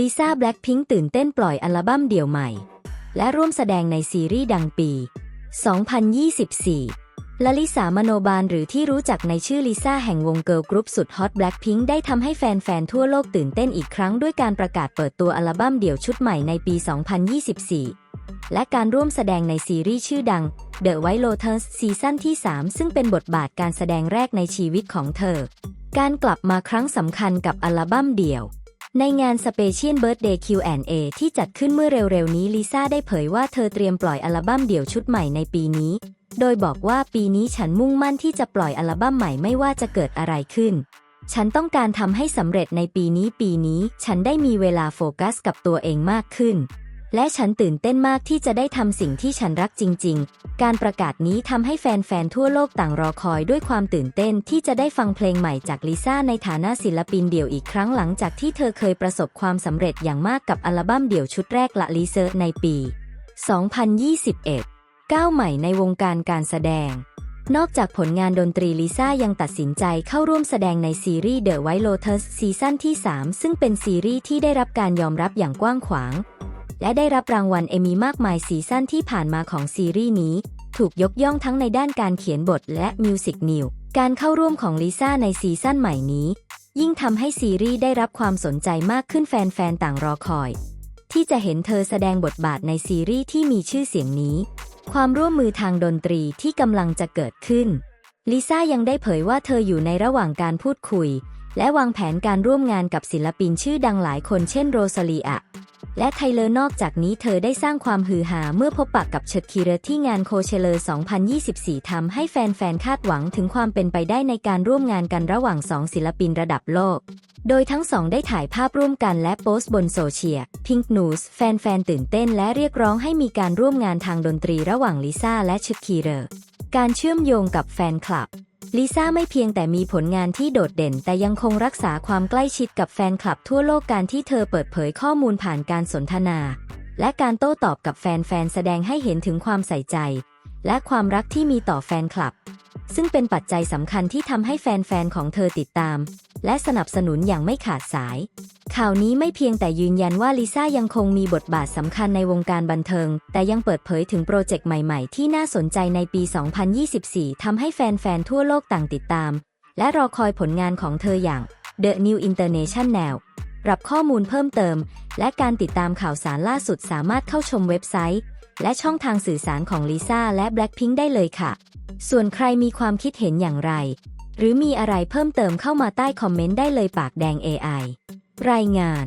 ลิซ่าแบล็คพิงค์ตื่นเต้นปล่อยอัลบั้มเดี่ยวใหม่ และร่วมแสดงในซีรีส์ดังปี 2024ลลิสามโนบาลหรือที่รู้จักในชื่อลิซ่าแห่งวงเกิร์ลกรุ๊ปสุดฮอตแบล็คพิงค์ได้ทำให้แฟน ๆ ทั่วโลกตื่นเต้นอีกครั้งด้วยการประกาศเปิดตัวอัลบั้มเดี่ยวชุดใหม่ในปี 2024 และการร่วมแสดงในซีรีส์ชื่อดัง The White Lotus ซีซั่นที่ 3 ซึ่งเป็นบทบาทการแสดงแรกในชีวิตของเธอ การกลับมาครั้งสำคัญกับอัลบั้มเดี่ยว ในงาน Special Birthday Q&A ที่จัดขึ้นเมื่อเร็วๆ นี้ลิซ่าได้เผยว่าเธอเตรียมปล่อยอัลบั้มเดี่ยวชุดใหม่ในปีนี้ โดยบอกว่าปีนี้ฉันมุ่งมั่นที่จะปล่อยอัลบั้มใหม่ไม่ว่าจะเกิดอะไรขึ้น ฉันต้องการทำให้สำเร็จในปีนี้ปีนี้ ฉันได้มีเวลาโฟกัสกับตัวเองมากขึ้น และฉันตื่นเต้นมากที่จะได้ทำสิ่งที่ฉันรักจริง ๆ การประกาศนี้ทำให้แฟน ๆ ทั่วโลกต่างรอคอยด้วยความตื่นเต้นที่จะได้ฟังเพลงใหม่จากลิซ่าในฐานะศิลปินเดี่ยวอีกครั้งหลังจากที่เธอเคยประสบความสำเร็จอย่างมากกับอัลบั้มเดี่ยวชุดแรกละลิเซอร์ในปี 2021 ก้าวใหม่ในวงการการแสดงนอกจากผลงานดนตรีลิซ่ายังตัดสินใจเข้าร่วมแสดงในซีรีส์ The White Lotus ซีซั่นที่ 3 ซึ่งเป็นซีรีส์ที่ได้รับการยอมรับอย่างกว้างขวาง และได้รับรางวัลเอมีมากมายซีซั่นที่ผ่านมาของซีรีส์นี้ ถูกยกย่องทั้งในด้านการเขียนบทและมิวสิกนิวการเข้าร่วมของลิซ่าในซีซั่นใหม่นี้ ยิ่งทำให้ซีรีส์ได้รับความสนใจมากขึ้นแฟนๆต่างรอคอย ที่จะเห็นเธอแสดงบทบาทในซีรีส์ที่มีชื่อเสียงนี้ ความร่วมมือทางดนตรีที่กำลังจะเกิดขึ้นลิซ่ายังได้เผยว่าเธออยู่ในระหว่างการพูดคุย และวางแผนการร่วมงานกับศิลปินชื่อดังหลายคนเช่นโรซาลีอะ และไทเลอร์นอกจากนี้เธอได้สร้างความฮือฮาเมื่อพบปะกับเชิดคีเรอที่งานโคเชเลอร์ 2024 ทำให้แฟนๆ คาดหวังถึงความเป็นไปได้ในการร่วมงานกันระหว่างสองศิลปินระดับโลก โดยทั้งสองได้ถ่ายภาพร่วมกันและโพสต์บนโซเชียล Pink News แฟนๆ ตื่นเต้นและเรียกร้องให้มีการร่วมงานทางดนตรีระหว่างลิซ่าและเชิดคีเรอการเชื่อมโยงกับแฟนคลับ ลิซ่าไม่เพียงแต่มีผลงานที่โดดเด่น แต่ยังคงรักษาความใกล้ชิดกับแฟนคลับทั่วโลกการที่เธอเปิดเผยข้อมูลผ่านการสนทนา และการโต้ตอบกับแฟนๆแสดงให้เห็นถึงความใส่ใจ และความรักที่มีต่อแฟนคลับ ซึ่งเป็นปัจจัยสำคัญที่ทำให้แฟนๆของเธอติดตาม และสนับสนุนอย่างไม่ขาดสาย ข่าวนี้ไม่เพียงแต่ยืนยันว่าลิซ่ายังคงมีบทบาทสำคัญในวงการบันเทิง แต่ยังเปิดเผยถึงโปรเจกต์ใหม่ๆ ที่น่าสนใจในปี 2024 ทำให้แฟนๆ ทั่วโลกต่างติดตาม และรอคอยผลงานของเธออย่าง The New International รับข้อมูลเพิ่มเติม และการติดตามข่าวสารล่าสุดสามารถเข้าชมเว็บไซต์ และช่องทางสื่อสารของลิซ่าและ Blackpink ได้เลยค่ะ ส่วนใครมีความคิดเห็นอย่างไร หรือมีอะไรเพิ่มเติมเข้ามาใต้คอมเมนต์ได้เลยปากแดง AI รายงาน